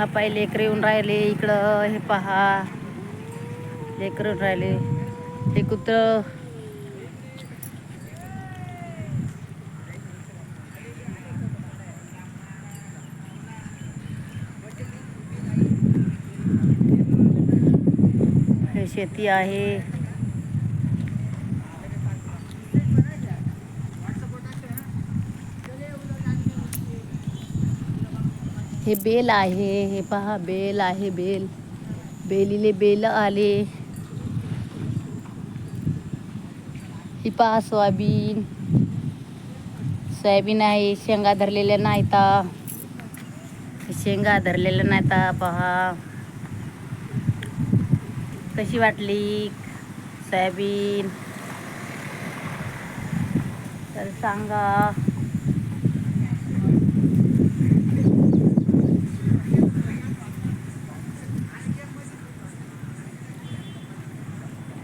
हा पाय लेकर येऊन राहिले इकडं हे पहा. लेकर येऊन राहिले. हे कुत्र. हे शेती आहे. हे बेल आहे हे पहा बेल आहे बेल. बेलीले बेल आले. ही पहा सोयाबीन. सोयाबीन आहे शेंगा धरलेल्या नाहीता. शेंगा धरलेल्या नाहीता पहा. कशी वाटली? सोयाबीन. तर सांगा.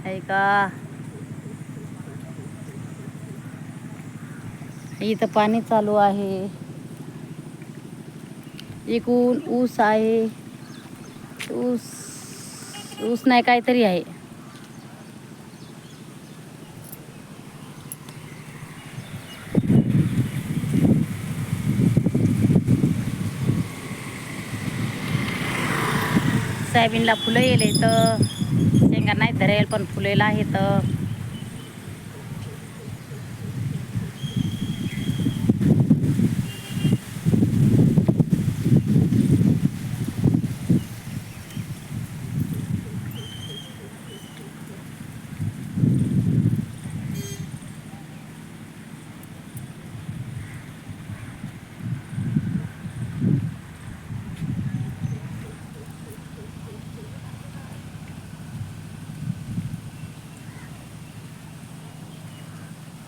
ऐका इथं पाणी चालू आहे. एकूण ऊस आहे. ऊस ऊस नाही काहीतरी आहे. सोयाबीनला फुलं येले तर शेंगा नाही धरेल पण फुलेला आहेत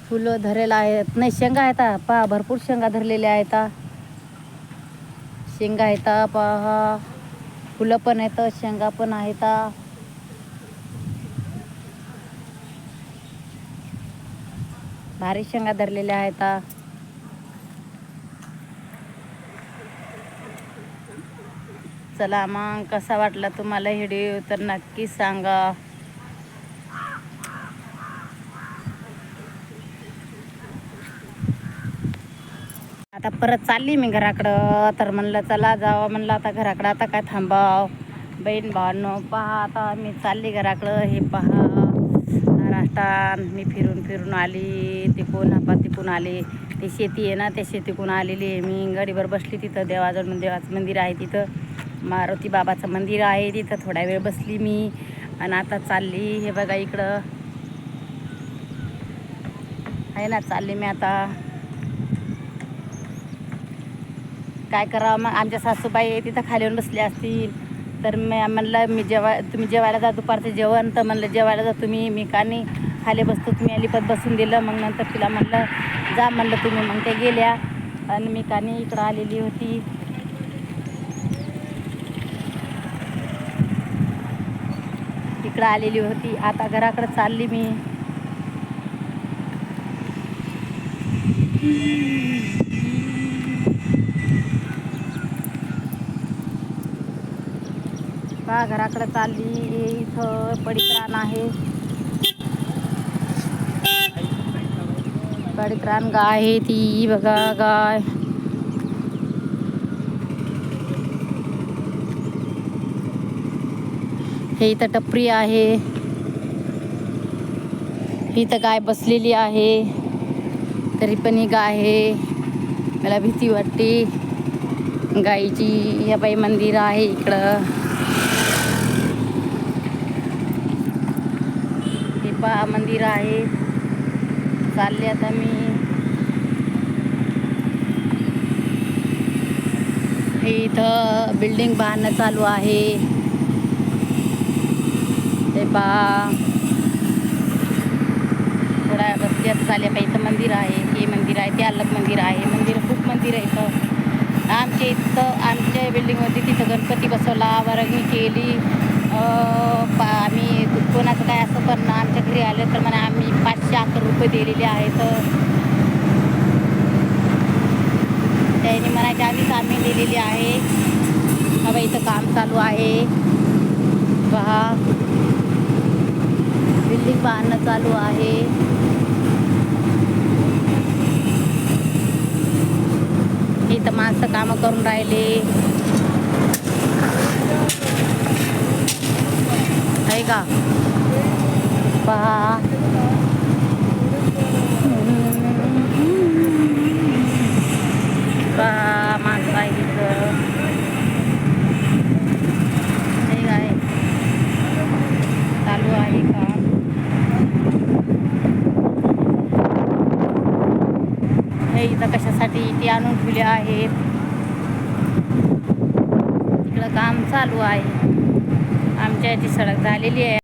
फुलं धरेला आहेत. नाही शेंगा आहेत पहा भरपूर शेंगा धरलेल्या आहेत शेंगा आहेत पहा. फुलं पण आहेत शेंगा पण आहेत भारी शेंगा धरलेल्या आहेत चला मग कसा वाटला तुम्हाला व्हिडिओ? तर नक्की सांगा. आता परत चालली मी घराकडं. तर म्हणलं चला जावं. म्हणलं आता घराकडं आता काय थांबाव? बहीण भावांनो पहा आता मी चालली घराकडं. हे पहा महाराष्ट्रात मी फिरून फिरून आली. तिकून हापा तिकून आले. ती शेती आहे ना त्या शेतीकून आलेली आहे. मी गाडीवर बसली तिथं. देवाजवळ देवाचं मंदिर आहे तिथं. मारुती बाबाचं मंदिर आहे तिथं. थोडा वेळ बसली मी आणि आता चालली. हे बघा इकडं. आहे ना चालली मी आता. काय करावं? मग आमच्या सासूबाई तिथं खाली येऊन बसल्या असतील. तर मी म्हणलं मी जेवा तुम्ही जेवायला जा दुपारचं जेवण. तर म्हणलं जेवायला जा तुम्ही मी का नाही? खाली बसतो तुम्ही अलिपत बसून दिलं. मग नंतर तिला म्हणलं जा म्हणलं तुम्ही. मग त्या गेल्या आणि मी कानी इकडं आलेली होती. इकडं आलेली होती. आता घराकडं चालली मी. पहा घराकडे चालली हे इथं पडित्राण आहे. पडित्राण गाय आहे ती बघा गाय. हे इथं टपरी आहे. इथं गाय बसलेली आहे. तरी पण ही गाय आहे. मला भीती वाटते. गाईची या बाई मंदिर आहे इकडं हे पहा मंदिर आहे. चालले आता मी. हे इथं बिल्डिंग बांधणं चालू आहे. हे बा थोड्या रस्त्यात चालल्या पाहिजे इथं मंदिर आहे. हे मंदिर आहे ते अलग मंदिर आहे. मंदिर खूप मंदिर आहे इथं. आमच्या इथं आमच्या बिल्डिंगमध्ये तिथं गणपती बसवला वरंगणी केली. पा आम्ही कोणाचं काय असं पण आमच्या घरी आलं तर म्हणा आम्ही पाचशे अकरा रुपये दिलेले आहेत. त्यांनी म्हणायचे आम्हीच आम्ही दिलेली आहे. हवं इथं काम चालू आहे. पहा. बिल्डिंग बांधणं चालू आहे. इथं माणसं कामं करून राहिले. का? पहा. पहा माणसं आहे तिथं. हे काय? चालू आहे काम हे इथं कशासाठी इथे आणून ठेवले आहेत? तिकडं काम चालू आहे. आमच्या याची सडक झालेली आहे.